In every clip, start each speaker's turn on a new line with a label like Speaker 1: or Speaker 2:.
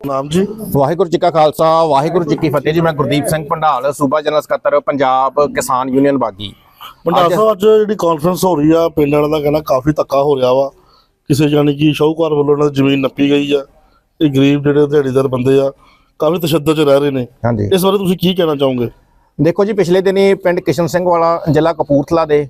Speaker 1: ਨਾਮ ਜੀ?
Speaker 2: ਵਾਹਿਗੁਰੂ ਜੀ ਕਾ ਖਾਲਸਾ ਵਾਹਿਗੁਰੂ ਜੀ ਕੀ ਫਤਿਹ ਜੀ। ਮੈਂ ਗੁਰਦੀਪ ਸਿੰਘ ਭੰਡਾਲ ਸੂਬਾ ਜਨਰਲ ਸਕੱਤਰ ਪੰਜਾਬ ਕਿਸਾਨ ਯੂਨੀਅਨ ਬਾਗੀ।
Speaker 1: ਪੰਡਾਲ ਸਾਹਿਬ ਅੱਜ ਜਿਹੜੀ ਕਾਨਫਰੰਸ ਹੋ ਰਹੀ ਆ ਪਿੰਡ ਵਾਲਿਆਂ ਦਾ ਕਹਿਣਾ ਕਾਫੀ ਧੱਕਾ ਹੋ ਰਿਹਾ ਵਾ। ਕਿਸੇ ਜਾਨੀ ਕਿ ਸ਼ਾਹੂਕਾਰ ਵੱਲੋਂ ਇਹਨਾਂ ਦੀ ਜ਼ਮੀਨ ਨੱਪੀ ਗਈ ਆ। ਇਹ ਗਰੀਬ ਜਿਹੜੇ ਦਿਹਾੜੀਦਾਰ ਬੰਦੇ ਆ ਕਾਫੀ ਤਸ਼ੱਦਦ ਚ ਰਹਿ ਰਹੇ ਨੇ।
Speaker 2: ਹਾਂਜੀ।
Speaker 1: ਇਸ ਬਾਰੇ ਤੁਸੀਂ ਕੀ ਕਹਿਣਾ ਚਾਹੋਗੇ?
Speaker 2: ਦੇਖੋ ਜੀ ਪਿਛਲੇ ਦਿਨੀ ਪਿੰਡ ਕਿਸ਼ਨ ਸਿੰਘ ਵਾਲਾ ਜ਼ਿਲ੍ਹਾ ਕਪੂਰਥਲਾ ਦੇ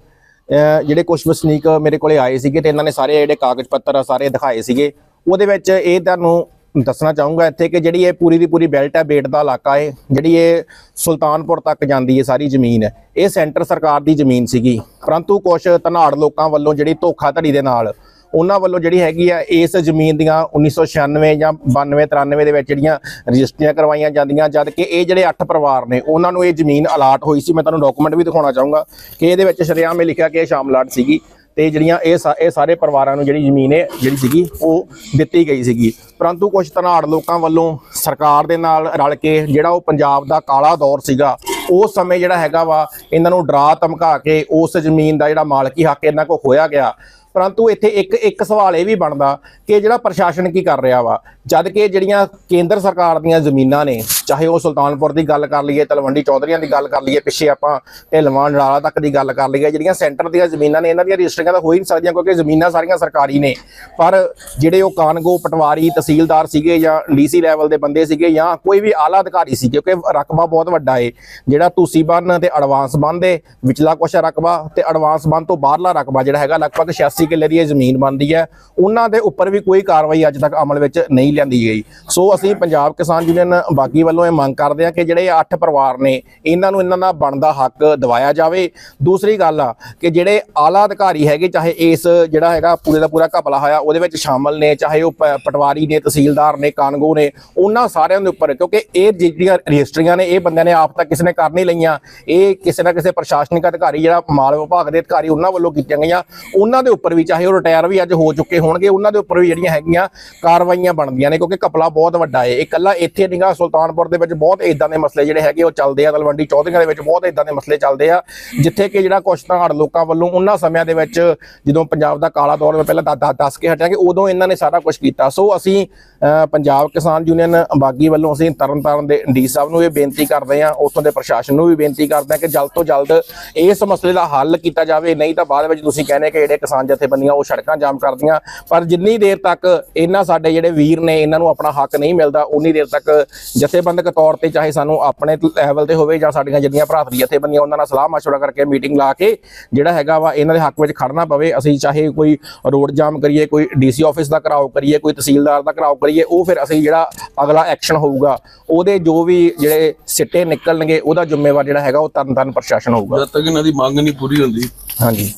Speaker 2: ਜਿਹੜੇ ਕੁਝ ਵਸਨੀਕ ਮੇਰੇ ਕੋਲੇ ਆਏ ਸੀਗੇ ਤੇ ਇਹਨਾਂ ਨੇ ਸਾਰੇ ਜਿਹੜੇ ਕਾਗਜ਼ ਪੱਤਰ ਆ ਸਾਰੇ ਦਿਖਾਏ ਸੀਗੇ। ਉਹਦੇ ਵਿੱਚ ਇਹ ਤੁਹਾਨੂੰ ਦੱਸਣਾ ਚਾਹੂੰਗਾ ਇੱਥੇ ਕਿ ਜਿਹੜੀ ਇਹ ਪੂਰੀ ਦੀ ਪੂਰੀ ਬੈਲਟ ਹੈ, ਬੇਟ ਦਾ ਇਲਾਕਾ ਹੈ ਜਿਹੜੀ ਇਹ ਸੁਲਤਾਨਪੁਰ ਤੱਕ ਜਾਂਦੀ ਹੈ ਸਾਰੀ ਜ਼ਮੀਨ ਹੈ ਇਹ ਸੈਂਟਰ ਸਰਕਾਰ ਦੀ ਜ਼ਮੀਨ ਸੀਗੀ। ਪਰੰਤੂ ਕੁਝ ਧਨਾੜ ਲੋਕਾਂ ਵੱਲੋਂ ਜਿਹੜੀ ਧੋਖਾਧੜੀ ਦੇ ਨਾਲ, ਉਹਨਾਂ ਵੱਲੋਂ ਜਿਹੜੀ ਹੈਗੀ ਆ, ਇਸ ਜ਼ਮੀਨ ਦੀਆਂ 1996 ਜਾਂ 92 93 ਦੇ ਵਿੱਚ ਜਿਹੜੀਆਂ ਰਜਿਸਟਰੀਆਂ ਕਰਵਾਈਆਂ ਜਾਂਦੀਆਂ, ਜਦ ਕਿ ਇਹ ਜਿਹੜੇ 8 ਪਰਿਵਾਰ ਨੇ, ਉਹਨਾਂ ਨੂੰ ਇਹ ਜ਼ਮੀਨ ਅਲਾਟ ਹੋਈ ਸੀ। ਮੈਂ ਤੁਹਾਨੂੰ ਡਾਕੂਮੈਂਟ ਵੀ ਦਿਖਾਉਣਾ ਚਾਹੂੰਗਾ ਕਿ ਇਹਦੇ ਵਿੱਚ ਸ਼ਰੇਆਮ ਇਹ ਲਿਖਿਆ ਕਿ ਇਹ ਸ਼ਾਮਲਾਟ ਸੀਗੀ। ਤੇ ਜਿਹੜੀਆਂ ਇਹ ਸਾ- ਇਹ ਸਾਰੇ ਪਰਿਵਾਰਾਂ ਨੂੰ ਜਿਹੜੀ ਜ਼ਮੀਨ ਹੈ ਜਿਹੜੀ ਸੀਗੀ ਉਹ ਦਿੱਤੀ ਗਈ ਸੀਗੀ। ਪਰੰਤੂ ਕੁਝ ਧਨਾੜ ਲੋਕਾਂ ਵੱਲੋਂ ਸਰਕਾਰ ਦੇ ਨਾਲ ਰਲ ਕੇ ਜਿਹੜਾ ਉਹ ਪੰਜਾਬ ਦਾ ਕਾਲਾ ਦੌਰ ਸੀਗਾ, ਉਸ ਸਮੇਂ ਜਿਹੜਾ ਹੈਗਾ ਵਾ, ਇਹਨਾਂ ਨੂੰ ਡਰਾ ਧਮਕਾ ਕੇ ਉਸ ਜ਼ਮੀਨ ਦਾ ਜਿਹੜਾ ਮਾਲਕੀ ਹੱਕ ਇਹਨਾਂ ਕੋਲ ਖੋਇਆ ਗਿਆ। ਪਰੰਤੂ ਇੱਥੇ ਇੱਕ ਇੱਕ ਸਵਾਲ ਇਹ ਵੀ ਬਣਦਾ ਕਿ ਜਿਹੜਾ ਪ੍ਰਸ਼ਾਸਨ ਕੀ ਕਰ ਰਿਹਾ ਵਾ? ਜਦ ਕਿ ਜਿਹੜੀਆਂ ਕੇਂਦਰ ਸਰਕਾਰ ਦੀਆਂ ਜ਼ਮੀਨਾਂ ਨੇ, ਚਾਹੇ ਉਹ ਸੁਲਤਾਨਪੁਰ ਦੀ ਗੱਲ ਕਰ ਲਈਏ, ਤਲਵੰਡੀ ਚੌਧਰੀਆਂ ਦੀ ਗੱਲ ਕਰ ਲਈਏ, ਪਿੱਛੇ ਆਪਾਂ ਢਿਲਵਾਂ ਨਾਲਾ ਤੱਕ ਦੀ ਗੱਲ ਕਰ ਲਈਏ, ਜਿਹੜੀਆਂ ਸੈਂਟਰ ਦੀਆਂ ਜ਼ਮੀਨਾਂ ਨੇ, ਇਹਨਾਂ ਦੀਆਂ ਰਜਿਸਟਰੀਆਂ ਤਾਂ ਹੋ ਹੀ ਨਹੀਂ ਸਕਦੀਆਂ ਕਿਉਂਕਿ ਜ਼ਮੀਨਾਂ ਸਾਰੀਆਂ ਸਰਕਾਰੀ ਨੇ। ਪਰ ਜਿਹੜੇ ਉਹ ਕਾਨਗੋ, ਪਟਵਾਰੀ, ਤਹਿਸੀਲਦਾਰ ਸੀਗੇ ਜਾਂ ਡੀਸੀ ਲੈਵਲ ਦੇ ਬੰਦੇ ਸੀਗੇ ਜਾਂ ਕੋਈ ਵੀ ਆਲਾ ਅਧਿਕਾਰੀ ਸੀ, ਕਿਉਂਕਿ ਰਕਬਾ ਬਹੁਤ ਵੱਡਾ ਏ। ਜਿਹੜਾ ਤੁਸੀਂ ਬੰਨ ਤੇ ਐਡਵਾਂਸ ਬੰਨ ਦੇ, ਵਿਚਲਾ ਕੁਛ ਰਕਬਾ ਤੇ ਐਡਵਾਂਸ ਬੰਨ ਤੋਂ ਬਾਹਰਲਾ ਰਕਬਾ ਜਿਹੜਾ ਹੈਗਾ ਲਗਭਗ 86 ਕਿੱਲੇ ਦੀ ਇਹ ਜ਼ਮੀਨ ਬਣਦੀ ਹੈ, ਉਹਨਾਂ ਦੇ ਉੱਪਰ ਵੀ ਕੋਈ ਕਾਰਵਾਈ ਅੱਜ ਤੱਕ ਅਮਲ ਵਿੱਚ ਨਹੀਂ ਲਿਆਂਦੀ ਗਈ। ਸੋ ਅਸੀਂ ਪੰਜਾਬ ਕਿਸਾਨ ਯੂਨੀਅਨ ਬਾਗੀ ਵੱਲੋਂ ਇਹ ਮੰਗ ਕਰਦੇ ਹਾਂ ਕਿ ਜਿਹੜੇ ਇਹ ਅੱਠ ਪਰਿਵਾਰ ਨੇ, ਇਹਨਾਂ ਨੂੰ ਇਹਨਾਂ ਦਾ ਬਣਦਾ ਹੱਕ ਦਿਵਾਇਆ ਜਾਵੇ। ਦੂਸਰੀ ਗੱਲ ਆ ਕਿ ਜਿਹੜੇ ਆਲਾ ਅਧਿਕਾਰੀ ਹੈਗੇ, ਚਾਹੇ ਇਸ ਜਿਹੜਾ ਹੈਗਾ ਪੂਰੇ ਦਾ ਪੂਰਾ ਘਪਲਾ ਹੋਇਆ, ਉਹਦੇ ਵਿੱਚ ਸ਼ਾਮਲ ਨੇ, ਚਾਹੇ ਉਹ ਪਟਵਾਰੀ ਨੇ, ਤਹਿਸੀਲਦਾਰ ਨੇ, ਕਾਨਗੋ ਨੇ, ਉਹਨਾਂ ਸਾਰਿਆਂ ਦੇ ਉੱਪਰ, ਕਿਉਂਕਿ ਇਹ ਜਿਹੜੀਆਂ ਰਜਿਸਟਰੀਆਂ ਨੇ, ਇਹ ਬੰਦਿਆਂ ਨੇ ਆਪ ਤੱਕ ਕਿਸੇ ਨੇ ਕਰ ਨਹੀਂ ਲਈਆਂ। ਇਹ ਕਿਸੇ ਨਾ ਕਿਸੇ ਪ੍ਰਸ਼ਾਸਨਿਕ ਅਧਿਕਾਰੀ, ਜਿਹੜਾ ਮਾਲ ਵਿਭਾਗ ਦੇ ਅਧਿਕਾਰੀ, ਉਹਨਾਂ ਵੱਲੋਂ ਕੀਤੀਆਂ ਗਈਆਂ। ਉਹਨਾਂ ਦੇ ਉੱਪਰ ਵੀ ਚਾਹੇ ਉਹ ਰਿਟਾਇਰ ਵੀ ਅੱਜ ਹੋ ਚੁੱਕੇ ਹੋਣਗੇ ਉਹਨਾਂ ਦੇ ਉੱਪਰ ਵੀ ਜਿਹੜੀਆਂ ਹੈਗੀਆਂ ਕਾਰਵਾਈਆਂ ਬਣਦੀਆਂ ਨੇ ਕਿਉਂਕਿ ਕਪਲਾ ਬਹੁਤ ਵੱਡਾ ਹੈ ਇਹ ਇਕੱਲਾ ਇੱਥੇ ਨਿਗਾ ਸੁਲਤਾਨਪੁਰ ਦੇ ਵਿੱਚ ਬਹੁਤ ਇਦਾਂ ਦੇ ਮਸਲੇ ਜਿਹੜੇ ਹੈਗੇ ਉਹ ਚੱਲਦੇ ਆ ਤਲਵੰਡੀ ਚੌਧਰੀਆਂ ਦੇ ਵਿੱਚ ਬਹੁਤ ਇਦਾਂ ਦੇ ਮਸਲੇ ਚੱਲਦੇ ਆ ਜਿੱਥੇ ਕਿ ਜਿਹੜਾ ਕੁਛ ਤਾਂ ਧਨਾੜ ਲੋਕਾਂ ਵੱਲੋਂ ਉਹਨਾਂ ਸਮਿਆਂ ਦੇ ਵਿੱਚ ਜਦੋਂ ਪੰਜਾਬ ਦਾ ਕਾਲਾ ਦੌਰ ਮੈਂ ਪਹਿਲਾਂ ਦੱਸ ਕੇ ਹਟਿਆ ਕਿ ਉਦੋਂ ਇਹਨਾਂ ਨੇ ਸਾਰਾ ਕੁਝ ਕੀਤਾ। ਸੋ ਅਸੀਂ ਅ, ਪੰਜਾਬ ਕਿਸਾਨ ਯੂਨੀਅਨ ਬਾਗੀ ਵੱਲੋਂ ਅਸੀਂ ਤਰਨਤਾਰਨ ਦੇ ਡੀ ਸਾਹਿਬ ਨੂੰ ਇਹ ਬੇਨਤੀ ਕਰਦੇ ਹਾਂ ਉੱਥੋਂ ਦੇ ਪ੍ਰਸ਼ਾਸਨ ਨੂੰ ਵੀ ਬੇਨਤੀ ਕਰਦੇ ਹਾਂ ਕਿ ਜਲਦ ਤੋਂ ਜਲਦ ਇਸ ਮਸਲੇ ਦਾ ਹੱਲ ਕੀਤਾ ਜਾਵੇ। ਨਹੀਂ ਤਾਂ ਬਾਅਦ ਵਿੱਚ ਤੁਸੀਂ ਕਹਿੰਦੇ ਕਿ ਜਿਹੜੇ ਕਿਸਾਨ ਜਥੇਬੰਦੀਆਂ ਉਹ ਸੜਕਾਂ ਜਾਮ ਕਰਦੀਆਂ। ਪਰ ਜਿੰਨੀ ਦੇਰ ਤੱਕ ਇਹਨਾਂ ਸਾਡੇ ਜਿਹੜੇ ਵੀਰ ਨੇ ਇਹਨਾਂ ਨੂੰ ਆਪਣਾ ਹੱਕ ਨਹੀਂ ਮਿਲਦਾ ਉਨੀ ਦੇਰ ਤੱਕ ਜਥੇਬੰਦਕ ਤੌਰ ਤੇ ਚਾਹੇ ਸਾਨੂੰ ਆਪਣੇ ਲੈਵਲ ਤੇ ਹੋਵੇ ਜਾਂ ਸਾਡੀਆਂ ਜਿਹੜੀਆਂ ਭਰਾਤਰੀ ਜਥੇਬੰਦੀਆਂ ਉਹਨਾਂ ਨਾਲ ਸਲਾਹ ਮਸ਼ਵਰਾ ਕਰਕੇ ਮੀਟਿੰਗ ਲਾ ਕੇ ਜਿਹੜਾ ਹੈਗਾ ਵਾ ਇਹਨਾਂ ਦੇ ਹੱਕ ਵਿੱਚ ਖੜਨਾ ਪਵੇ। ਅਸੀਂ ਚਾਹੇ ਕੋਈ ਰੋਡ ਜਾਮ ਕਰੀਏ ਕੋਈ ਡੀਸੀ ਆਫਿਸ ਦਾ ਘਰਾਓ ਕਰੀਏ ਕੋਈ ਤਹਿਸੀਲਦਾਰ ਦਾ ਘਰਾਓ ਕਰੀਏ ਉਹ ਫਿਰ ਅਸੀਂ ਜਿਹੜਾ ਅਗਲਾ ਐਕਸ਼ਨ ਹੋਊਗਾ ਉਹਦੇ ਜੋ ਵੀ ਜਿਹੜੇ ਸਿੱਟੇ ਨਿਕਲਣਗੇ ਉਹਦਾ ਜ਼ਿੰਮੇਵਾਰ ਜਿਹੜਾ ਹੈਗਾ ਉਹ ਤਰਨ ਤਾਰਨ ਪ੍ਰਸ਼ਾਸਨ ਹੋਊਗਾ।
Speaker 3: ਜਦ ਤੱਕ ਇਹਨਾਂ ਦੀ ਮੰਗ ਨਹੀਂ ਪੂਰੀ ਹੁੰਦੀ
Speaker 2: ਹਾਂਜੀ।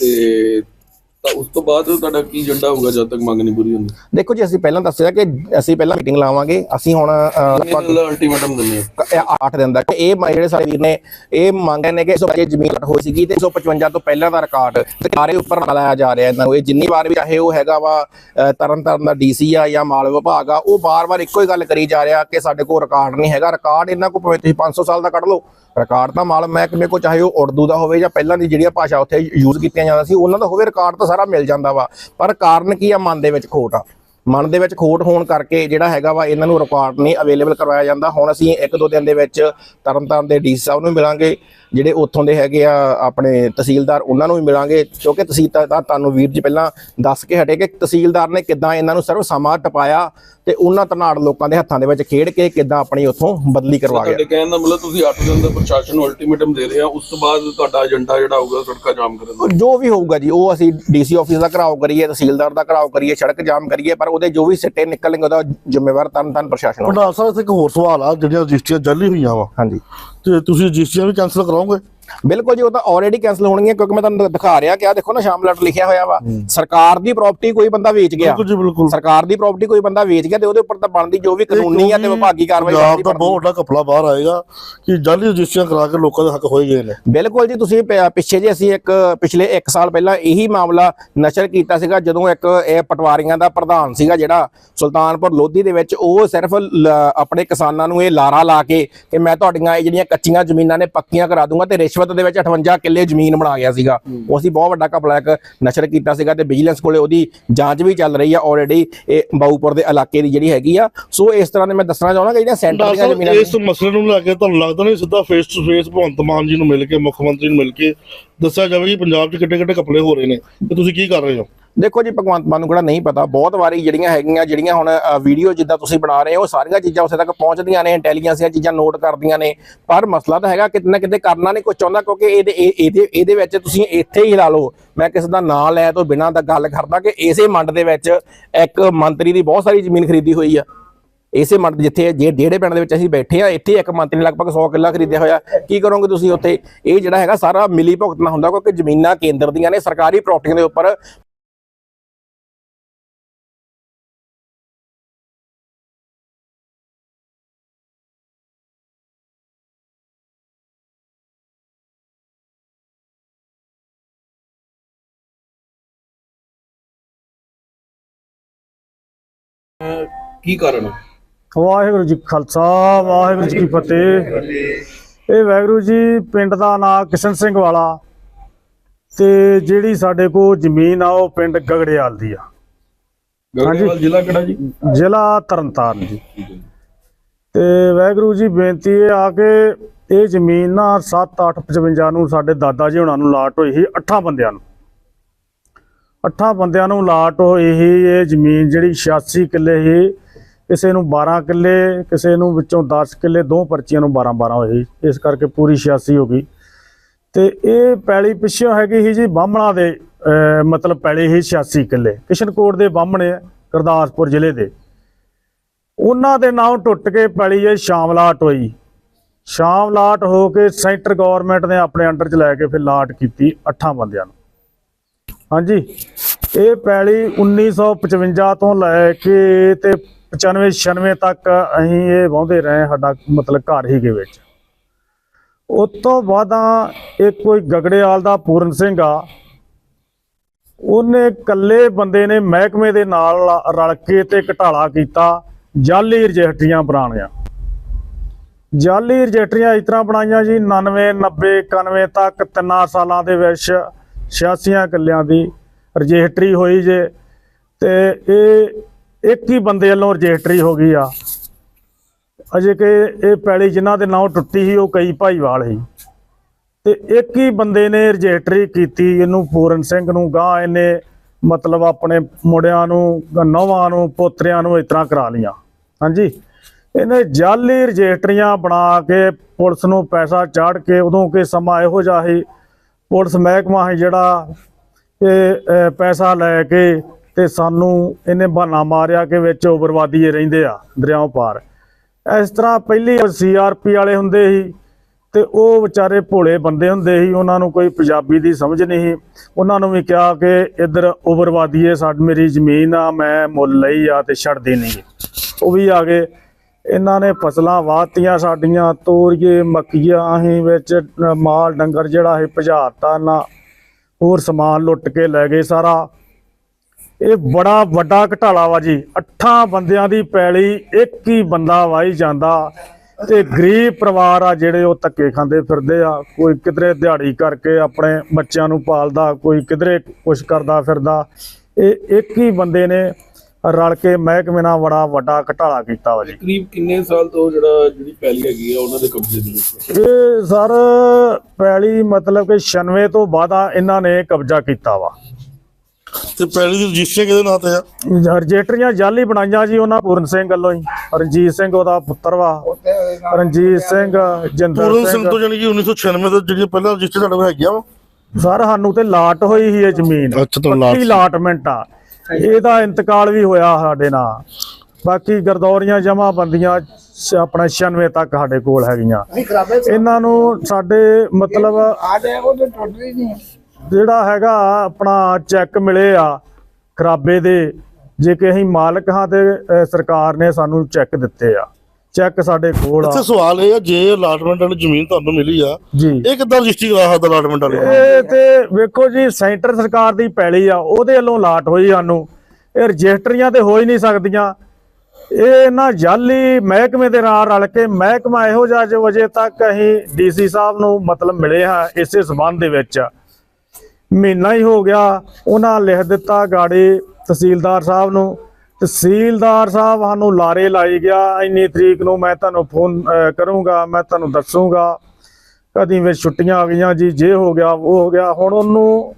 Speaker 3: ਤੇ ਤਾਂ ਉਸ ਤੋਂ ਬਾਅਦ ਤੁਹਾਡਾ ਕੀ ਏਜੰਡਾ ਹੋਊਗਾ ਜਦ ਤੱਕ ਮੰਗ ਨਹੀਂ ਪੂਰੀ ਹੁੰਦੀ?
Speaker 2: ਦੇਖੋ ਜੀ ਅਸੀਂ ਪਹਿਲਾਂ ਦੱਸਿਆ ਕਿ ਅਸੀਂ ਪਹਿਲਾਂ ਮੀਟਿੰਗ ਲਾਵਾਂਗੇ। ਅਸੀਂ ਹੁਣ
Speaker 3: ਅਲਟੀਮੇਟਮ ਦਿੰਦੇ ਆ
Speaker 2: 8 ਦਿਨ ਦਾ। ਕਿ ਇਹ ਜਿਹੜੇ ਸਾਡੇ ਵੀਰ ਨੇ ਇਹ ਮੰਗ ਨੇ ਕਿ ਇਹ ਜ਼ਮੀਨ ਕੱਟ ਹੋਈ ਸੀਗੀ ਤੇ 155 ਤੋਂ ਪਹਿਲਾਂ ਦਾ ਰਿਕਾਰਡ ਸਾਰੇ ਉੱਪਰ ਲਾਇਆ ਜਾ ਰਿਹਾ ਇਹਨਾਂ ਨੂੰ ਇਹ ਜਿੰਨੀ ਵਾਰ ਵੀ ਚਾਹੇ ਉਹ ਹੈਗਾ ਵਾ ਤਰਨ ਤਾਰਨ ਦਾ ਡੀਸੀ ਆ ਜਾਂ ਮਾਲ ਵਿਭਾਗ ਆ ਉਹ ਬਾਰ-ਬਾਰ ਇੱਕੋ ਹੀ ਗੱਲ ਕਰੀ ਜਾ ਰਿਹਾ ਕਿ ਸਾਡੇ ਕੋਲ ਰਿਕਾਰਡ ਨਹੀਂ ਹੈਗਾ। ਰਿਕਾਰਡ ਇਹਨਾਂ ਕੋਲ ਭਾਵੇਂ ਤੁਸੀਂ 500 ਸਾਲ ਦਾ ਕੱਢ ਲਓ। ਰਿਕਾਰਡ ਤਾਂ ਮਾਲ ਮਹਿਕਮੇ ਕੋ ਚਾਹੇ ਉਹ ਉਰਦੂ ਦਾ ਹੋਵੇ ਜਾਂ ਪਹਿਲਾਂ ਦੀ ਜਿਹੜੀਆਂ ਭਾਸ਼ਾ ਉੱਥੇ ਯੂਜ਼ ਕੀਤੀਆਂ ਜਾਂਦੀਆਂ ਸੀ ਉਹਨਾਂ ਦਾ ਹੋਵੇ ਰਿਕਾਰਡ ਤਾਂ ਸਾਰਾ ਮਿਲ ਜਾਂਦਾ ਵਾ। ਪਰ ਕਾਰਨ ਕੀ ਆ ਮਨ ਦੇ ਵਿੱਚ ਖੋਟ ਆ। ਮਨ ਦੇ ਵਿੱਚ ਖੋਟ ਹੋਣ ਕਰਕੇ ਜਿਹੜਾ ਹੈਗਾ ਵਾ, ਇਹਨਾਂ ਨੂੰ ਰਿਕਾਰਡ ਨਹੀਂ ਅਵੇਲੇਬਲ ਕਰਵਾਇਆ ਜਾਂਦਾ। ਹੁਣ ਅਸੀਂ ਇੱਕ ਦੋ ਦਿਨ ਦੇ ਵਿੱਚ ਤਰਨਤਾਰਨ ਦੇ ਡੀਸੀ ਸਾਹਿਬ ਨੂੰ ਮਿਲਾਂਗੇ। ਜਿਹੜੇ ਉੱਥੋਂ ਦੇ ਹੈਗੇ ਆ ਆਪਣੇ ਤਹਿਸੀਲਦਾਰ ਉਹਨਾਂ ਨੂੰ ਵੀ ਮਿਲਾਂਗੇ ਕਿਉਂਕਿ ਤਹਿਸੀਲਦਾਰ ਤਾਂ ਤੁਹਾਨੂੰ ਵੀਰ ਜੀ ਪਹਿਲਾਂ ਦੱਸ ਕੇ ਹਟੇ ਕਿ ਤਹਿਸੀਲਦਾਰ ਨੇ ਕਿੱਦਾਂ ਇਹਨਾਂ ਨੂੰ ਸਰਵ ਸਮਾਂ ਟਪਾਇਆ ਤੇ ਉਹਨਾਂ ਧਨਾੜ ਲੋਕਾਂ ਦੇ ਹੱਥਾਂ ਦੇ ਵਿੱਚ ਖੇਡ ਕੇ ਕਿੱਦਾਂ ਆਪਣੀ ਉੱਥੋਂ ਬਦਲੀ ਕਰਵਾ ਗਿਆ।
Speaker 3: ਤੁਹਾਡੇ ਕਹਿਣ ਦਾ ਮਤਲਬ ਤੁਸੀਂ 8 ਦਿਨ ਦਾ ਪ੍ਰਸ਼ਾਸਨ ਨੂੰ ਅਲਟੀਮੇਟਮ ਦੇ ਰਹੇ ਆ ਉਸ ਤੋਂ ਬਾਅਦ ਤੁਹਾਡਾ ਏਜੰਡਾ ਜਿਹੜਾ ਹੋਊਗਾ ਸੜਕਾਂ ਜਾਮ ਕਰਨ ਦਾ।
Speaker 2: ਜੋ ਵੀ ਹੋਊਗਾ ਜੀ ਉਹ ਅਸੀਂ ਡੀਸੀ ਆਫਿਸ ਦਾ ਘਰਾਓ ਕਰੀਏ ਤਹਿਸੀਲਦਾਰ ਦਾ ਘਰਾਓ ਕਰੀਏ ਸੜਕ ਜਾਮ ਕਰੀਏ ਪਰ ਉਹਦੇ ਜੋ ਵੀ ਸਿੱਟੇ ਨਿਕਲਣਗੇ ਉਹਦਾ ਜ਼ਿੰਮੇਵਾਰ ਤਨ ਤਨ ਪ੍ਰਸ਼ਾਸਨ ਹੋਊਗਾ
Speaker 1: ਸਾਹਿਬ ਇੱਕ ਹੋਰ ਸਵਾਲ ਆ ਜਿਹੜੀਆਂ ਰਜਿਸਟਰੀਆਂ ਜਾਲੀ ਹੋਈਆਂ ਵਾ।
Speaker 2: ਹਾਂਜੀ।
Speaker 1: ਤੇ ਤੁਸੀਂ ਰਜਿਸਟਰੀਆਂ ਵੀ ਕੈਨਸਲ ਕਰਾਓਗੇ?
Speaker 2: ਬਿਲਕੁਲ ਜੀ ਉਹ ਤਾਂ ਆਲਰੇਡੀ ਕੈਨਸਲ ਹੋਣਗੀਆਂ ਕਿਉਂਕਿ ਮੈਂ ਤੁਹਾਨੂੰ ਦਿਖਾ ਰਿਹਾ ਕਿ ਆ ਦੇਖੋ ਨਾ ਸ਼ਾਮਲਾਟ ਲਿਖਿਆ ਹੋਇਆ ਵਾ। ਸਰਕਾਰ ਦੀ ਪ੍ਰਾਪਰਟੀ ਕੋਈ ਬੰਦਾ ਵੇਚ ਗਿਆ।
Speaker 1: ਬਿਲਕੁਲ ਜੀ ਬਿਲਕੁਲ।
Speaker 2: ਸਰਕਾਰ ਦੀ ਪ੍ਰਾਪਰਟੀ ਕੋਈ ਬੰਦਾ ਵੇਚ ਗਿਆ ਤੇ ਉਹਦੇ ਉੱਪਰ ਤਾਂ ਬਣਦੀ ਜੋ ਵੀ ਕਾਨੂੰਨੀ ਆ ਤੇ ਵਿਭਾਗੀ ਕਾਰਵਾਈ
Speaker 1: ਪੰਜਾਬ ਦਾ ਬਹੁਤ ਵੱਡਾ ਕਪਲਾ ਬਾਹਰ ਆਏਗਾ ਕਿ ਜਾਲੀ ਰਜਿਸਟਰੀਆਂ ਕਰਾ ਕੇ ਲੋਕਾਂ ਦੇ ਹੱਕ ਹੋਏ ਗਏ ਨੇ।
Speaker 2: ਬਿਲਕੁਲ ਜੀ ਤੁਸੀਂ ਪਿੱਛੇ ਜੇ ਅਸੀਂ ਇੱਕ ਪਿਛਲੇ 1 ਸਾਲ ਪਹਿਲਾਂ ਇਹੀ ਮਾਮਲਾ ਨਸ਼ਰ ਕੀਤਾ ਸੀਗਾ ਜਦੋਂ ਇੱਕ ਇਹ ਪਟਵਾਰੀਆਂ ਦਾ ਪ੍ਰਧਾਨ ਸੀਗਾ ਜਿਹੜਾ ਸੁਲਤਾਨਪੁਰ ਲੋਧੀ ਦੇ ਵਿੱਚ ਉਹ ਸਿਰਫ ਆਪਣੇ ਕਿਸਾਨਾਂ ਨੂੰ ਇਹ ਲਾਰਾ ਲਾ ਕੇ ਕਿ ਮੈਂ ਤੁਹਾਡੀਆਂ ਇਹ ਜਿਹੜੀਆਂ ਕੱਚੀਆਂ ਜ਼ਮੀਨਾਂ ਨੇ ਪੱਕੀਆਂ ਕਰਾ ਦੂੰਗਾ ਤੇ ਰਿਸ਼ਵਤ ਦੇ ਵਿੱਚ 58 ਕਿੱਲੇ ਜ਼ਮੀਨ ਬਣਾ ਗਿਆ ਸੀਗਾ। ਉਹ ਅਸੀਂ ਬਹੁਤ ਵੱਡਾ ਘਪਲਾ ਇੱਕ ਨਸ਼ਰ ਕੀਤਾ ਸੀਗਾ ਤੇ ਵਿਜੀਲੈਂਸ ਕੋਲੇ ਉਹਦੀ ਜਾਂਚ ਵੀ ਚੱਲ ਰਹੀ ਆ ਆਲਰੇਡੀ ਇਹ ਬਾਊਪੁਰ ਦੇ ਇਲਾਕੇ ਦੀ ਜਿਹੜੀ ਹੈਗੀ ਆ। ਸੋ ਇਸ ਤਰ੍ਹਾਂ ਦੇ ਮੈਂ ਦੱਸਣਾ ਚਾਹੁੰਦਾ ਕਿ ਜਿਹੜੀਆਂ ਸੈਂਟਰ ਦੀਆਂ ਜ਼ਮੀਨਾਂ
Speaker 1: ਇਸ ਮਸਲੇ ਨੂੰ ਲੈ ਕੇ ਤੁਹਾਨੂੰ ਲੱਗਦਾ ਨਹੀਂ ਸਿੱਧਾ face to face Bhagwant Mann ji ਨੂੰ ਮਿਲ ਕੇ ਮੁੱਖ ਮੰਤਰੀ ਨੂੰ ਮਿਲ ਕੇ ਦੱਸਿਆ ਜਾਵੇ ਕਿ ਪੰਜਾਬ 'ਚ ਕਿੱਡੇ ਕਿੱਡੇ ਕਪੜੇ ਹੋ ਰਹੇ ਨੇ, ਤੇ ਤੁਸੀਂ ਕੀ ਕਰ ਰਹੇ ਹੋ?
Speaker 2: ਦੇਖੋ ਜੀ, ਭਗਵੰਤ ਮਾਨ ਨੂੰ ਕਿਹੜਾ ਨਹੀਂ ਪਤਾ, ਬਹੁਤ ਵਾਰੀ ਜਿਹੜੀਆਂ ਹੈਗੀਆਂ, ਜਿਹੜੀਆਂ ਹੁਣ ਵੀਡੀਓ ਜਿੱਦਾਂ ਤੁਸੀਂ ਬਣਾ ਰਹੇ ਹੋ ਸਾਰੀਆਂ ਚੀਜ਼ਾਂ ਉਸੇ ਤੱਕ ਪਹੁੰਚਦੀਆਂ ਨੇ ਇੰਟੈਲੀਜੈਂਸ ਦੀਆਂ ਚੀਜ਼ਾਂ ਨੋਟ ਕਰਦੀਆਂ ਨੇ, ਪਰ ਮਸਲਾ ਤਾਂ ਹੈਗਾ ਕਿਤੇ ਨਾ ਕਿਤੇ ਕਰਨਾ ਨਹੀਂ ਕੁਝ ਚਾਹੁੰਦਾ, ਕਿਉਂਕਿ ਇਹਦੇ ਇਹਦੇ ਇਹਦੇ ਵਿੱਚ ਤੁਸੀਂ ਇੱਥੇ ਹੀ ਲਾ ਲਓ, ਮੈਂ ਕਿਸੇ ਦਾ ਨਾਂ ਲੈ ਤੋਂ ਬਿਨਾਂ ਦਾ ਗੱਲ ਕਰਦਾ ਕਿ ਇਸੇ ਮੰਡ ਦੇ ਵਿੱਚ ਇੱਕ ਮੰਤਰੀ ਦੀ ਬਹੁਤ ਸਾਰੀ ਜ਼ਮੀਨ ਖਰੀਦੀ ਹੋਈ ਆ। ਇਸੇ ਮੰਡ ਜਿੱਥੇ ਜੇ ਡੇੜੇ ਪਿੰਡ ਦੇ ਵਿੱਚ ਅਸੀਂ ਬੈਠੇ ਆ, ਇੱਥੇ ਇੱਕ ਮੰਤਰੀ ਨੇ ਲਗਭਗ 100 ਕਿੱਲਾ ਖਰੀਦਿਆ ਹੋਇਆ। ਕੀ ਕਰੋਗੇ ਤੁਸੀਂ ਉੱਥੇ? ਇਹ ਜਿਹੜਾ ਹੈਗਾ ਸਾਰਾ ਮਿਲੀ ਭੁਗਤਣਾ ਹੁੰਦਾ, ਕਿਉਂਕਿ ਜ਼ਮੀਨਾਂ ਕੇਂਦਰ ਦੀਆਂ ਨੇ, ਸਰਕਾਰੀ ਪ੍ਰਾਪਰਟੀਆਂ ਦੇ ਉੱਪਰ।
Speaker 3: ਕੀ ਕਾਰਨ
Speaker 4: ਵਾਹਿਗੁਰੂ ਜੀ ਖਾਲਸਾ ਵਾਹਿਗੁਰੂ ਜੀ ਕੀ ਫਤਿਹ। ਇਹ ਵਾਹਿਗੁਰੂ ਜੀ ਪਿੰਡ ਦਾ ਨਾਂ ਕਿਸ਼ਨ ਸਿੰਘ ਵਾਲਾ ਤੇ ਜਿਹੜੀ ਸਾਡੇ ਕੋਲ ਜ਼ਮੀਨ ਆ ਉਹ ਪਿੰਡ ਗਗੜਿਆਲ ਦੀ ਆ।
Speaker 3: ਗਗਨੇਵਾਲ ਜ਼ਿਲ੍ਹਾ ਕਿਹੜਾ ਜੀ?
Speaker 4: ਜ਼ਿਲ੍ਹਾ ਤਰਨਤਾਰਨ ਜੀ। ਤੇ ਵਾਹਿਗੁਰੂ ਜੀ ਬੇਨਤੀ ਇਹ ਆ ਕਿ ਇਹ ਜ਼ਮੀਨ ਨਾ 7855 ਨੂੰ ਸਾਡੇ ਦਾਦਾ ਜੀ ਹੁਣਾਂ ਨੂੰ ਲਾਟ ਹੋਈ ਸੀ ਅੱਠਾਂ ਬੰਦਿਆਂ ਨੂੰ। ਅੱਠਾਂ ਬੰਦਿਆਂ ਨੂੰ ਲਾਟ ਹੋਈ ਸੀ ਇਹ ਜ਼ਮੀਨ ਜਿਹੜੀ 86 ਕਿੱਲੇ ਸੀ ਕਿਸੇ ਨੂੰ 12 ਕਿੱਲੇ, ਕਿਸੇ ਨੂੰ ਵਿੱਚੋਂ 10 ਕਿੱਲੇ, ਦੋ ਪਰਚੀਆਂ ਨੂੰ 12 12 ਹੋਈ ਇਸ ਕਰਕੇ ਪੂਰੀ 86 ਹੋ ਗਈ। ਤੇ ਇਹ ਪੈਲੀ ਪਿੱਛੋਂ ਹੈਗੀ ਸੀ ਜੀ ਬਾਹਮਣਾ ਦੇ, ਅਹ, ਮਤਲਬ ਪੈਲੀ ਸੀ 86 ਕਿੱਲੇ। ਕਿਸ਼ਨਕੋਟ ਦੇ ਬਾਹਮਣੇ ਗੁਰਦਾਸਪੁਰ ਜ਼ਿਲ੍ਹੇ ਦੇ। ਉਹਨਾਂ ਦੇ ਨਾਮ ਟੁੱਟ ਕੇ ਪੈਲੀ ਇਹ ਸ਼ਾਮਲਾਟ ਹੋਈ। ਸ਼ਾਮਲਾਟ ਹੋ ਕੇ ਸੈਂਟਰ ਗਵਰਨਮੈਂਟ ਨੇ ਆਪਣੇ ਅੰਡਰ ਚ ਲੈ ਕੇ ਫਿਰ ਲਾਟ ਕੀਤੀ ਅੱਠਾਂ ਬੰਦਿਆਂ ਨੂੰ। ਹਾਂਜੀ। ਇਹ ਪੈਲੀ 1955 ਤੋਂ ਲੈ ਕੇ ਤੇ 95 96 ਤੱਕ ਅਸੀਂ ਇਹ ਵਾਹੁੰਦੇ ਰਹੇ ਸਾਡਾ ਮਤਲਬ ਘਰ ਹੀ ਦੇ ਵਿੱਚ। ਉਸ ਤੋਂ ਬਾਅਦਾਂ ਇੱਕ ਕੋਈ ਗਗੜੇਵਾਲ ਦਾ ਪੂਰਨ ਸਿੰਘ ਆ। ਉਹਨੇ ਇਕੱਲੇ ਬੰਦੇ ਨੇ ਮਹਿਕਮੇ ਦੇ ਨਾਲ ਰਲ ਕੇ ਤੇ ਘਟਾਲਾ ਕੀਤਾ, ਜਾਲੀ ਰਜਿਸਟਰੀਆਂ ਬਣਾਉਣੀਆਂ। ਜਾਲੀ ਰਜਿਸਟਰੀਆਂ ਇਸ ਤਰ੍ਹਾਂ ਬਣਾਈਆਂ ਜੀ 99 90 91 ਤੱਕ ਤਿੰਨਾਂ ਸਾਲਾਂ ਦੇ ਵਿੱਚ 86 ਕਿੱਲਿਆਂ ਦੀ ਰਜਿਸਟਰੀ ਹੋਈ ਜੇ। ਤੇ ਇਹ ਇੱਕ ਹੀ ਬੰਦੇ ਵੱਲੋਂ ਰਜਿਸਟਰੀ ਹੋ ਗਈ ਆ। ਅਜੇ ਕਿ ਇਹ ਪੈਲੀ ਜਿਨ੍ਹਾਂ ਦੇ ਨਾਂ ਟੁੱਟੀ ਸੀ, ਉਹ ਕਈ ਭਾਈਵਾਲ ਸੀ। ਤੇ ਇੱਕ ਹੀ ਬੰਦੇ ਨੇ ਰਜਿਸਟਰੀ ਕੀਤੀ, ਇਹਨੂੰ ਪੂਰਨ ਸਿੰਘ ਨੂੰ ਗਾਂ ਇਹਨੇ ਮਤਲਬ ਆਪਣੇ ਮੁੰਡਿਆਂ ਨੂੰ, ਨੌਵਾਂ ਨੂੰ, ਪੋਤਰਿਆਂ ਨੂੰ ਇਸ ਤਰ੍ਹਾਂ ਕਰਾ ਲੀਆਂ ਹਾਂਜੀ? ਇਹਨੇ ਜਾਲੀ ਰਜਿਸਟਰੀਆਂ ਬਣਾ ਕੇ ਪੁਲਿਸ ਨੂੰ ਪੈਸਾ ਚਾੜ ਕੇ ਉਦੋਂ ਕੇ ਸਮਾਂ ਇਹੋ ਜਿਹਾ ਸੀ, ਪੁਲਿਸ ਮਹਿਕਮਾ ਸੀ ਜਿਹੜਾ ਇਹ ਪੈਸਾ ਲੈ ਕੇ ਤੇ ਸਾਨੂੰ ਇਹਨੇ ਬਹਾਨਾ ਮਾਰਿਆ ਕਿ ਵਿੱਚ ਉਗਰਵਾਦੀ ਰਹਿੰਦੇ ਆ, ਦਰਿਆਓਂ ਪਾਰ। ਇਸ ਤਰ੍ਹਾਂ ਪਹਿਲੀ ਸੀਆਰਪੀ ਵਾਲੇ ਹੁੰਦੇ ਸੀ ਤੇ ਉਹ ਵਿਚਾਰੇ ਭੋਲੇ ਬੰਦੇ ਹੁੰਦੇ ਸੀ, ਉਹਨਾਂ ਨੂੰ ਕੋਈ ਪੰਜਾਬੀ ਦੀ ਸਮਝ ਨਹੀਂ ਸੀ। ਉਹਨਾਂ ਨੂੰ ਵੀ ਕਿਹਾ ਕਿ ਇੱਧਰ ਉਗਰਵਾਦੀ ਹੈ ਮੇਰੀ ਜ਼ਮੀਨ ਆ, ਮੈਂ ਮੁੱਲ ਲਈ ਆ ਤੇ ਛੱਡਦੀ ਨਹੀਂ। ਉਹ ਵੀ ਆ ਗਏ। ਇਹਨਾਂ ਨੇ ਫਸਲਾਂ ਵਾਹਤੀਆਂ ਸਾਡੀਆਂ, ਤੋਰੀਏ, ਮੱਕੀਆਂ, ਅਸੀਂ ਵਿੱਚ ਮਾਲ ਡੰਗਰ ਜਿਹੜਾ ਹੈ ਭਜਾਤਾ ਨਾ। ਹੋਰ ਸਮਾਨ ਲੁੱਟ ਕੇ ਲੈ ਗਏ ਸਾਰਾ। ਇਹ ਬੜਾ ਵੱਡਾ ਘਟਾਲਾ ਵਾ ਜੀ। ਅੱਠਾਂ ਬੰਦਿਆਂ ਦੀ ਪੈਲੀ ਇੱਕ ਹੀ ਬੰਦਾ ਵਾਈ ਜਾਂਦਾ। ਤੇ ਗਰੀਬ ਪਰਿਵਾਰ ਆ ਜਿਹੜੇ ਉਹ ਧੱਕੇ ਖਾਂਦੇ ਫਿਰਦੇ ਆ। ਕੋਈ ਕਿਧਰੇ ਦਿਹਾੜੀ ਕਰਕੇ ਆਪਣੇ ਬੱਚਿਆਂ ਨੂੰ ਪਾਲਦਾ ਕੋਈ ਕਿਧਰੇ ਕੁਛ ਕਰਦਾ ਫਿਰਦਾ। ਇਹ ਇੱਕ ਹੀ ਬੰਦੇ ਨੇ ਰਲ ਕੇ ਮਹਿਕਮੇ ਨਾਲ ਬੜਾ ਵੱਡਾ ਘਟਾਲਾ ਕੀਤਾ ਵਾ ਜੀ।
Speaker 3: ਕਰੀਬ ਕਿੰਨੇ ਸਾਲ ਤੋਂ ਜਿਹੜਾ ਜਿਹੜੀ ਪੈਲੀ ਹੈਗੀ ਆ ਉਹਨਾਂ ਦੇ ਕਬਜ਼ੇ ਦੇ ਵਿੱਚ?
Speaker 4: ਇਹ ਸਰ ਪੈਲੀ ਮਤਲਬ ਕਿ 96 ਤੋਂ ਬਾਅਦ ਇਹਨਾਂ ਨੇ ਕਬਜ਼ਾ ਕੀਤਾ ਵਾ।
Speaker 1: ਤੇ ਪੈਲੀ ਦੀ ਰਜਿਸਟਰੀ ਕਿਹਦੇ ਨਾਂ ਤੇ ਆ?
Speaker 4: ਰਜਿਸਟਰੀਆਂ ਜਾਲੀ ਬਣਾਈਆਂ ਜੀ ਉਹਨਾਂ ਪੂਰਨ ਸਿੰਘ ਵੱਲੋਂ ਹੀ ਰਣਜੀਤ ਸਿੰਘ ਉਹਦਾ ਪੁੱਤਰ ਵਾ। ਰਣਜੀਤ ਸਿੰਘ ਜਿੰਦਰ
Speaker 1: ਪੂਰਨ ਸਿੰਘ ਤੋਂ ਜਾਨੀ ਕਿ 1996 ਤੋਂ ਜਿਹੜੀਆਂ ਪਹਿਲਾਂ ਰਜਿਸਟਰ ਸਾਡੇ ਕੋਲ ਹੈਗੀਆਂ ਵਾ?
Speaker 4: ਸਰ ਸਾਨੂੰ ਤੇ ਲਾਟ ਹੋਈ ਸੀ ਇਹ ਜ਼ਮੀਨ।
Speaker 1: ਅੱਛਾ, ਲਾਟ।
Speaker 4: ਲਾਟਮੈਂਟ ਆ। ਇਹਦਾ ਇੰਤਕਾਲ ਵੀ ਹੋਇਆ ਸਾਡੇ ਨਾਲ। ਬਾਕੀ ਗਰਦੌਰੀਆਂ ਜਮਾ ਬੰਦੀਆਂ ਆਪਣਾ 96 ਤੱਕ ਸਾਡੇ ਕੋਲ ਹੈਗੀਆਂ। ਇਹਨਾਂ ਨੂੰ ਸਾਡੇ ਮਤਲਬ ਜਿਹੜਾ ਹੈਗਾ ਆਪਣਾ ਚੈੱਕ ਮਿਲੇ ਆ ਖਰਾਬੇ ਦੇ ਜੇ ਕਿ ਅਸੀਂ ਮਾਲਕ ਹਾਂ ਤੇ ਸਰਕਾਰ ਨੇ ਸਾਨੂੰ ਚੈੱਕ ਦਿੱਤੇ ਆ। ਚੈੱਕ ਸਾਡੇ ਕੋਲ ਆ।
Speaker 1: ਇੱਥੇ ਸਵਾਲ ਇਹ ਆ ਜੇ ਅਲਾਟਮੈਂਟ ਵਾਲੀ ਜ਼ਮੀਨ ਤੁਹਾਨੂੰ ਮਿਲੀ ਆ ਇਹ ਕਿੱਦਾਂ ਰਜਿਸਟਰੀ ਕਰਾ ਸਕਦਾ ਅਲਾਟਮੈਂਟ ਵਾਲੇ
Speaker 4: ਇਹ ਤੇ ਵੇਖੋ ਜੀ ਸੈਂਟਰ ਸਰਕਾਰ ਦੀ ਪੈਲੀ ਆ ਉਹਦੇ ਵੱਲੋਂ ਲਾਟ ਹੋਈ ਸਾਨੂੰ। ਇਹ ਰਜਿਸਟਰੀਆਂ ਤੇ ਹੋ ਹੀ ਨਹੀਂ ਸਕਦੀਆਂ। ਇਹ ਨਾ ਜਾਲੀ ਮਹਿਕਮੇ ਦੇ ਨਾਲ ਰਲ ਕੇ ਮਹਿਕਮਾ ਇਹੋ ਜਿਹਾ ਜੋ ਵਜੇ ਤੱਕ ਅਸੀਂ ਡੀਸੀ ਸਾਹਿਬ ਨੂੰ ਮਤਲਬ ਮਿਲੇ ਹਾਂ ਇਸੇ ਸਬੰਧ ਦੇ ਵਿੱਚ। ਮਹੀਨਾ ਹੀ ਹੋ ਗਿਆ। ਉਹਨਾਂ ਲਿਖ ਦਿੱਤਾ ਗਾੜੀ ਤਹਿਸੀਲਦਾਰ ਸਾਹਿਬ ਨੂੰ। ਤਹਿਸੀਲਦਾਰ ਸਾਹਿਬ ਸਾਨੂੰ ਲਾਰੇ ਲਾਈ ਗਿਆ। ਇੰਨੀ ਤਰੀਕ ਨੂੰ ਮੈਂ ਤੁਹਾਨੂੰ ਫੋਨ ਕਰੂੰਗਾ, ਮੈਂ ਤੁਹਾਨੂੰ ਦੱਸੂਗਾ। ਕਦੀ ਵਿੱਚ ਛੁੱਟੀਆਂ ਆ ਗਈਆਂ ਜੀ, ਜੇ ਹੋ ਗਿਆ, ਉਹ ਹੋ ਗਿਆ। ਹੁਣ ਉਹਨੂੰ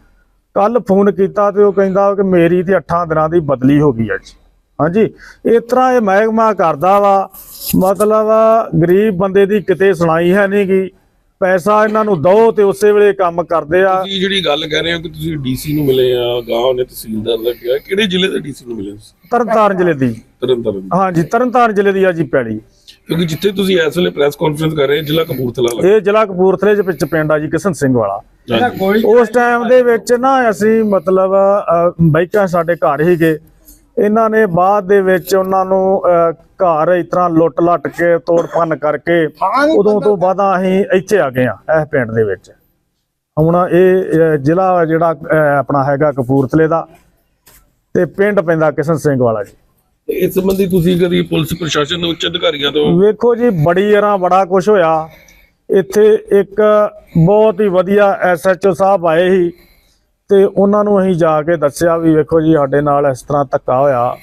Speaker 4: ਕੱਲ ਫੋਨ ਕੀਤਾ ਤੇ ਉਹ ਕਹਿੰਦਾ ਕਿ ਮੇਰੀ ਤੇ 8 ਦਿਨਾਂ ਦੀ ਬਦਲੀ ਹੋ ਗਈ ਹੈ ਜੀ। ਹਾਂਜੀ, ਇਸ ਤਰ੍ਹਾਂ ਇਹ ਮਹਿਕਮਾ ਕਰਦਾ ਵਾ। ਮਤਲਬ ਗਰੀਬ ਬੰਦੇ ਦੀ ਕਿਤੇ ਸੁਣਾਈ ਹੈ ਨਹੀਂ ਗੀ। ਪੈਸਾ ਇਹਨਾਂ ਨੂੰ ਦੋ ਤੇ ਉਸੇ ਵੇਲੇ ਕੰਮ ਕਰਦੇ ਆ।
Speaker 3: ਤੁਸੀਂ ਜਿਹੜੀ ਗੱਲ ਕਰ ਰਹੇ ਹੋ ਕਿ ਤੁਸੀਂ ਡੀਸੀ ਨੂੰ ਮਿਲੇ ਆ ਗਾਂਵ ਨੇ ਤਹਿਸੀਲਦਾਰ ਦਾ ਕਿਹਾ। ਕਿਹੜੇ ਜ਼ਿਲ੍ਹੇ ਦੇ ਡੀਸੀ ਨੂੰ ਮਿਲੇ ਤੁਸੀਂ?
Speaker 4: ਤਰਨਤਾਰਨ ਜ਼ਿਲ੍ਹੇ ਦੀ।
Speaker 3: ਤਰਨਤਾਰਨ
Speaker 4: ਹਾਂਜੀ ਤਰਨਤਾਰਨ ਜ਼ਿਲ੍ਹੇ ਦੀ ਆ ਜੀ ਪੈੜੀ।
Speaker 3: ਕਿਉਂਕਿ ਜਿੱਥੇ ਤੁਸੀਂ ਇਸ ਵੇਲੇ ਪ੍ਰੈਸ ਕਾਨਫਰੰਸ ਕਰ ਰਹੇ ਹੋ ਜ਼ਿਲ੍ਹਾ ਕਪੂਰਥਲਾ ਲੱਗਦਾ
Speaker 4: ਇਹ ਜ਼ਿਲ੍ਹਾ ਕਪੂਰਥਲੇ ਦੇ ਵਿੱਚ ਪਿੰਡ ਆ ਜੀ ਕਿਸ਼ਨ ਸਿੰਘ ਵਾਲਾ। ਉਸ ਟਾਈਮ ਦੇ ਵਿੱਚ ਨਾ ਅਸੀਂ ਮਤਲਬ ਬਾਈਕਾਂ ਸਾਡੇ ਘਰ ਹੀ ਗਏ ਇਹਨਾਂ ਨੇ ਬਾਅਦ ਦੇ ਵਿੱਚ ਉਹਨਾਂ ਨੂੰ ਘਰ ਇਸ ਤਰ੍ਹਾਂ ਲੁੱਟ ਲੱਟ ਕੇ ਤੋੜ ਭੰਨ ਕਰਕੇ ਉਦੋਂ ਤੋਂ ਬਾਅਦ ਅਸੀਂ ਇੱਥੇ ਆ ਗਏ ਆ ਇਸ ਪਿੰਡ ਦੇ ਵਿੱਚ। ਹੁਣ ਇਹ ਜ਼ਿਲ੍ਹਾ ਜਿਹੜਾ ਆਪਣਾ ਹੈਗਾ ਕਪੂਰਥਲੇ ਦਾ ਤੇ ਪਿੰਡ ਪੈਂਦਾ ਕਿਸ਼ਨ ਸਿੰਘ ਵਾਲਾ ਜੀ।
Speaker 3: ਇਸ ਸੰਬੰਧੀ ਤੁਸੀਂ ਕਦੀ ਪੁਲਿਸ ਪ੍ਰਸ਼ਾਸਨ ਦੇ ਉੱਚ ਅਧਿਕਾਰੀਆਂ ਤੋਂ
Speaker 4: ਵੇਖੋ ਜੀ ਬੜੀ ਯਾਰਾਂ ਬੜਾ ਕੁਝ ਹੋਇਆ। ਇੱਥੇ ਇੱਕ ਬਹੁਤ ਹੀ ਵਧੀਆ ਐਸਐਚਓ ਸਾਹਿਬ ਆਏ ਸੀ। ਤੇ ਉਹਨਾਂ ਨੂੰ ਅਸੀਂ ਜਾ ਕੇ ਦੱਸਿਆ ਵੀ ਵੇਖੋ ਜੀ ਸਾਡੇ ਨਾਲ ਇਸ ਤਰ੍ਹਾਂ ਧੱਕਾ ਹੋਇਆ।